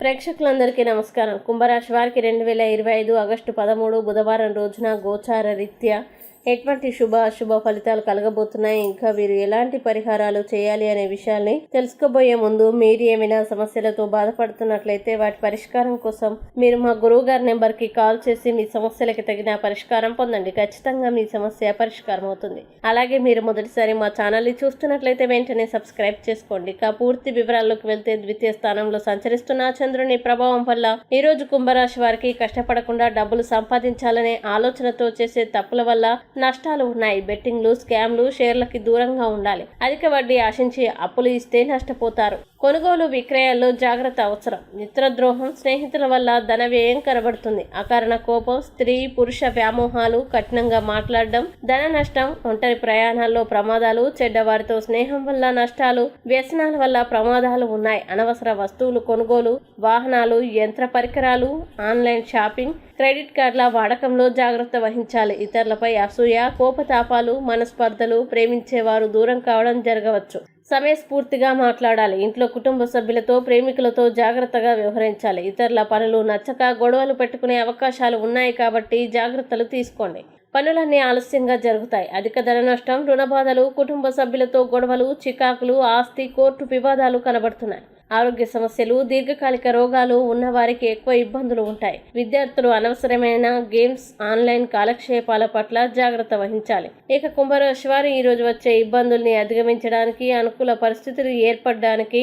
ప్రేక్షకులందరికీ నమస్కారం. కుంభరాశి వారికి రెండు వేల ఇరవై ఐదు ఆగస్టు పదమూడు బుధవారం రోజున గోచార రీత్యా ఎటువంటి శుభ అశుభ ఫలితాలు కలగబోతున్నాయి? ఇంకా వీరు ఎలాంటి పరిహారాలు చేయాలి అనే విషయాల్ని తెలుసుకోబోయే ముందు మీరు ఏమైనా సమస్యలతో బాధపడుతున్నట్లయితే వాటి పరిష్కారం కోసం మీరు మా గురువు గారి నెంబర్కి కాల్ చేసి మీ సమస్యలకి తగిన పరిష్కారం పొందండి. ఖచ్చితంగా మీ సమస్య పరిష్కారం అవుతుంది. అలాగే మీరు మొదటిసారి మా ఛానల్ని చూస్తున్నట్లయితే వెంటనే సబ్స్క్రైబ్ చేసుకోండి. ఇక పూర్తి వివరాల్లోకి వెళ్తే ద్వితీయ స్థానంలో సంచరిస్తున్న చంద్రుని ప్రభావం వల్ల ఈ రోజు కుంభరాశి వారికి కష్టపడకుండా డబ్బులు సంపాదించాలనే ఆలోచనతో చేసే తప్పుల వల్ల నష్టాలు ఉన్నాయి. బెట్టింగ్లు స్కామ్లు షేర్లకి దూరంగా ఉండాలి. అధిక వడ్డీ ఆశించి అప్పులు ఇస్తే నష్టపోతారు. కొనుగోలు విక్రయాల్లో జాగ్రత్త అవసరం. మిత్రద్రోహం స్నేహితుల వల్ల ధన వ్యయం కనబడుతుంది. అకారణ కోపం స్త్రీ పురుష వ్యామోహాలు కఠినంగా మాట్లాడడం ధన నష్టం ఒంటరి ప్రయాణాల్లో ప్రమాదాలు చెడ్డవారితో స్నేహం వల్ల నష్టాలు వ్యసనాల వల్ల ప్రమాదాలు ఉన్నాయి. అనవసర వస్తువులు కొనుగోలు వాహనాలు యంత్ర పరికరాలు ఆన్లైన్ షాపింగ్ క్రెడిట్ కార్డుల వాడకంలో జాగ్రత్త వహించాలి. ఇతరులపై అసూయ కోపతాపాలు మనస్పర్ధలు ప్రేమించేవారు దూరం కావడం జరగవచ్చు. సమయస్ఫూర్తిగా మాట్లాడాలి. ఇంట్లో కుటుంబ సభ్యులతో ప్రేమికులతో జాగ్రత్తగా వ్యవహరించాలి. ఇతరుల పనులు నచ్చక గొడవలు పెట్టుకునే అవకాశాలు ఉన్నాయి కాబట్టి జాగ్రత్తలు తీసుకోండి. పనులన్నీ ఆలస్యంగా జరుగుతాయి. అధిక ధన నష్టం రుణ బాధలు కుటుంబ సభ్యులతో గొడవలు చికాకులు ఆస్తి కోర్టు వివాదాలు కనబడుతున్నాయి. ఆరోగ్య సమస్యలు దీర్ఘకాలిక రోగాలు ఉన్నవారికి ఎక్కువ ఇబ్బందులు ఉంటాయి. విద్యార్థులు అనవసరమైన గేమ్స్ ఆన్లైన్ కాలక్షేపాల పట్ల జాగ్రత్త వహించాలి. ఇక కుంభరాశి వారు ఈ రోజు వచ్చే ఇబ్బందుల్ని అధిగమించడానికి అనుకూల పరిస్థితులు ఏర్పడడానికి